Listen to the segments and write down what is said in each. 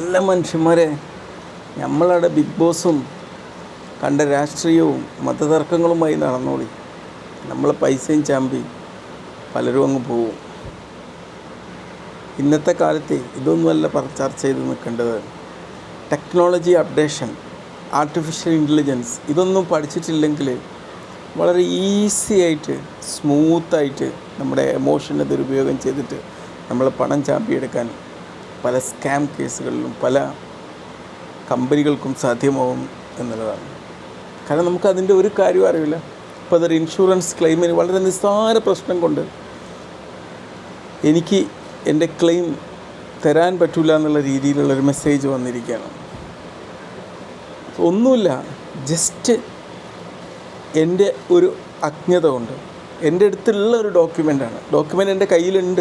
നല്ല മനുഷ്യന്മാരെ. നമ്മളവിടെ ബിഗ് ബോസും കണ്ട രാഷ്ട്രീയവും മതതർക്കങ്ങളുമായി നടന്നോളി. നമ്മളെ പൈസയും ചാമ്പി പലരും അങ്ങ് പോവും. ഇന്നത്തെ കാലത്ത് ഇതൊന്നുമല്ല ചർച്ച ചെയ്ത് നിൽക്കേണ്ടത്. ടെക്നോളജി അപ്ഡേഷൻ ആർട്ടിഫിഷ്യൽ ഇന്റലിജൻസ് ഇതൊന്നും പഠിച്ചിട്ടില്ലെങ്കിൽ വളരെ ഈസി ആയിട്ട് സ്മൂത്തായിട്ട് നമ്മുടെ എമോഷനെ ദുരുപയോഗം ചെയ്തിട്ട് നമ്മൾ പണം ചാമ്പിയെടുക്കാൻ പല സ്കാം കേസുകളിലും പല കമ്പനികൾക്കും സാധ്യമാവും എന്നുള്ളതാണ്. കാരണം നമുക്ക് അതിന്റെ ഒരു കാര്യവും അറിയില്ല. ഇപ്പോൾ അതൊരു ഇൻഷുറൻസ് ക്ലെയിമിന് വളരെ നിസ്സാര പ്രശ്നം കൊണ്ട് എനിക്ക് എന്റെ ക്ലെയിം തരാൻ പറ്റില്ല എന്നുള്ള രീതിയിലുള്ളൊരു മെസ്സേജ് വന്നിരിക്കുകയാണ്. ഒന്നുമില്ല ജസ്റ്റ് എന്റെ ഒരു അജ്ഞത കൊണ്ട് എന്റെ അടുത്തുള്ള ഒരു ഡോക്യുമെന്റാണ്. ഡോക്യുമെന്റ് എന്റെ കയ്യിലുണ്ട്.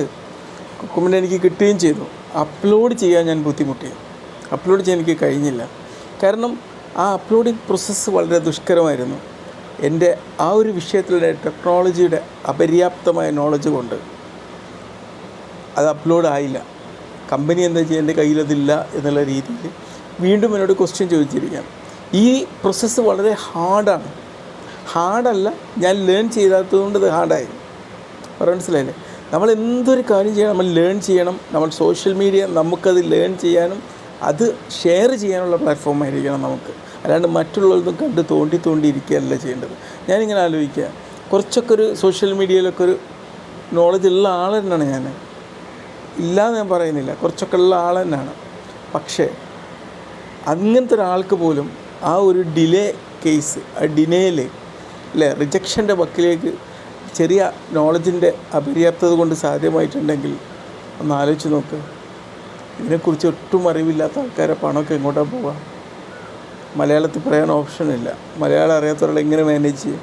ഡോക്യുമെന്റ് എനിക്ക് കിട്ടുകയും ചെയ്തു. അപ്ലോഡ് ചെയ്യാൻ ഞാൻ ബുദ്ധിമുട്ടി. അപ്ലോഡ് ചെയ്യാൻ എനിക്ക് കഴിഞ്ഞില്ല. കാരണം ആ അപ്ലോഡിങ് പ്രോസസ്സ് വളരെ ദുഷ്കരമായിരുന്നു. എന്റെ ആ ഒരു വിഷയത്തിലുള്ള ടെക്നോളജിയുടെ അപര്യാപ്തമായ നോളജ് കൊണ്ട് അത് അപ്ലോഡ് ആയില്ല. കമ്പനി എന്താ ചെയ്യുക? എന്റെ കയ്യിലതില്ല എന്നുള്ള രീതിയിൽ വീണ്ടും എന്നോട് ക്വസ്റ്റ്യൻ ചോദിച്ചിരിക്കാം ഈ പ്രോസസ്സ് വളരെ ഹാർഡാണ് ഹാർഡല്ല ഞാൻ ലേൺ ചെയ്താത്തതുകൊണ്ട് ഇത് ഹാർഡായി മനസ്സിലായില്ലേ? നമ്മൾ എന്തൊരു കാര്യം ചെയ്യണം നമ്മൾ ലേൺ ചെയ്യണം നമ്മൾ സോഷ്യൽ മീഡിയ നമുക്കത് ലേൺ ചെയ്യാനും അത് ഷെയർ ചെയ്യാനുള്ള പ്ലാറ്റ്ഫോം ആയിരിക്കണം നമുക്ക്. അല്ലാണ്ട് മറ്റുള്ളവരും കണ്ട് തോണ്ടി തോണ്ടി ഇരിക്കുകയല്ല ചെയ്യേണ്ടത്. ഞാനിങ്ങനെ ആലോചിക്കുക. കുറച്ചൊക്കെ ഒരു സോഷ്യൽ മീഡിയയിലൊക്കെ ഒരു നോളജ് ഉള്ള ആൾ തന്നെയാണ് ഞാൻ. ഇല്ലാന്ന് ഞാൻ പറയുന്നില്ല. കുറച്ചൊക്കെ ഉള്ള ആൾ തന്നെയാണ്. പക്ഷേ അങ്ങനത്തെ ഒരാൾക്ക് പോലും ആ ഒരു ഡിലേ കേസ് ആ ഡിനേയിൽ അല്ലേ? റിജക്ഷന്റെ വക്കിലേക്ക് ചെറിയ നോളജിന്റെ അപര്യാപ്തത കൊണ്ട് സാധ്യമായിട്ടുണ്ടെങ്കിൽ ഒന്ന് ആലോചിച്ച് നോക്ക്. ഇതിനെക്കുറിച്ച് ഒട്ടും അറിവില്ലാത്ത ആൾക്കാരെ പണമൊക്കെ എങ്ങോട്ടാണ് പോവുക മലയാളത്തിൽ പറയാൻ ഓപ്ഷനില്ല മലയാളം അറിയാത്തവരാൾ എങ്ങനെ മാനേജ് ചെയ്യും?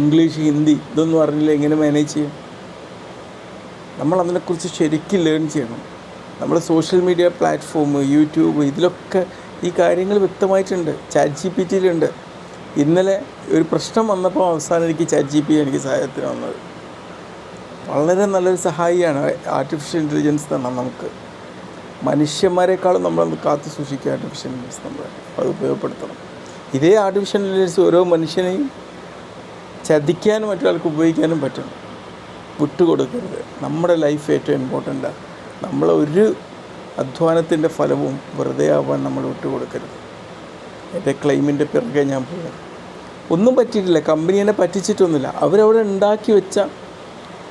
ഇംഗ്ലീഷ് ഹിന്ദി ഇതൊന്നും അറിഞ്ഞില്ല എങ്ങനെ മാനേജ് ചെയ്യും? നമ്മൾ അതിനെക്കുറിച്ച് ശരിക്കും ലേൺ ചെയ്യണം. നമ്മൾ സോഷ്യൽ മീഡിയ പ്ലാറ്റ്ഫോം യൂട്യൂബ് ഇതിലൊക്കെ ഈ കാര്യങ്ങൾ വ്യക്തമായിട്ടുണ്ട്. ചാറ്റ് ജി പി ടിയിലുണ്ട് ഇന്നലെ ഒരു പ്രശ്നം വന്നപ്പോൾ അവസാനം എനിക്ക് ചാറ്റ് ജി പി എനിക്ക് സഹായത്തിന് വന്നത്. വളരെ നല്ലൊരു സഹായിയാണ് ആർട്ടിഫിഷ്യൽ ഇന്റലിജൻസ് തന്നെ നമുക്ക്. മനുഷ്യന്മാരെക്കാളും നമ്മളൊന്ന് കാത്തു സൂക്ഷിക്കുക ആർട്ടിഫിഷ്യൽ ഇന്റലിജൻസ് നമ്മൾ അത് ഉപയോഗപ്പെടുത്തണം. ഇതേ ആർട്ടിഫിഷ്യൽ ഇന്റലിജൻസ് ഓരോ മനുഷ്യനെയും ചതിക്കാനും മറ്റൊരാൾക്ക് ഉപയോഗിക്കാനും പറ്റും. വിട്ടുകൊടുക്കരുത്. നമ്മുടെ ലൈഫ് ഏറ്റവും ഇമ്പോർട്ടന്റാണ് നമ്മൾ ഒരു അധ്വാനത്തിന്റെ ഫലവും വെറുതെ ആവാൻ നമ്മൾ വിട്ടുകൊടുക്കരുത്. എന്റെ ക്ലെയിമിന്റെ പിറകെ ഞാൻ പോയത് ഒന്നും പറ്റിയിട്ടില്ല. കമ്പനി എന്നെ പറ്റിച്ചിട്ടൊന്നുമില്ല. അവരവിടെ ഉണ്ടാക്കി വെച്ച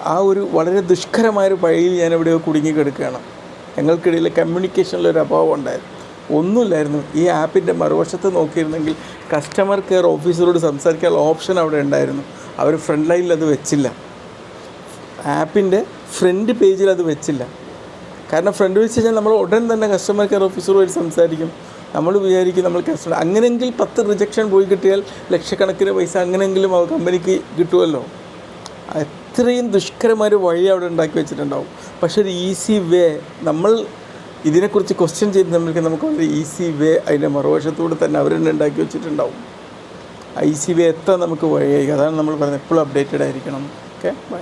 ആ ഒരു വളരെ ദുഷ്കരമായൊരു പഴിയിൽ ഞാൻ എവിടെയോ കുടുങ്ങി കിടക്കുകയാണ്. ഞങ്ങൾക്കിടയിൽ കമ്മ്യൂണിക്കേഷനിലൊരു അഭാവം ഉണ്ടായിരുന്നു. ഒന്നുമില്ലായിരുന്നു. ഈ ആപ്പിന്റെ മറുവശത്ത് നോക്കിയിരുന്നെങ്കിൽ കസ്റ്റമർ കെയർ ഓഫീസറോട് സംസാരിക്കാനുള്ള ഓപ്ഷൻ അവിടെ ഉണ്ടായിരുന്നു. അവർ ഫ്രണ്ട് ലൈനിൽ അത് വെച്ചില്ല. ആപ്പിന്റെ ഫ്രണ്ട് പേജിൽ അത് വെച്ചില്ല. കാരണം ഫ്രണ്ട് വെച്ച് കഴിഞ്ഞാൽ നമ്മൾ ഉടൻ തന്നെ കസ്റ്റമർ കെയർ ഓഫീസറുമായിട്ട് സംസാരിക്കും. നമ്മൾ വിചാരിക്കും നമ്മൾ കസ്റ്റമർ അങ്ങനെയെങ്കിൽ പത്ത് റിജക്ഷൻ പോയി കിട്ടിയാൽ ലക്ഷക്കണക്കിന് പൈസ അങ്ങനെയെങ്കിലും ആ കമ്പനിക്ക് കിട്ടുമല്ലോ അത്രയും ദുഷ്കരമായ വഴി അവിടെ ഉണ്ടാക്കി വെച്ചിട്ടുണ്ടാവും. പക്ഷേ ഒരു ഈസി വേ നമ്മൾ ഇതിനെക്കുറിച്ച് ക്വസ്റ്റ്യൻ ചെയ്ത് നമ്മൾക്ക് നമുക്ക് വളരെ ഈസി വേ അതിന്റെ മറുവശത്തൂടെ തന്നെ അവർ തന്നെ ഉണ്ടാക്കി വെച്ചിട്ടുണ്ടാവും. ഈസി വേ എത്താൻ നമുക്ക് വഴിയായി. അതാണ് നമ്മൾ പറയുന്നത് എപ്പോഴും അപ്ഡേറ്റഡ് ആയിരിക്കണം. Okay bye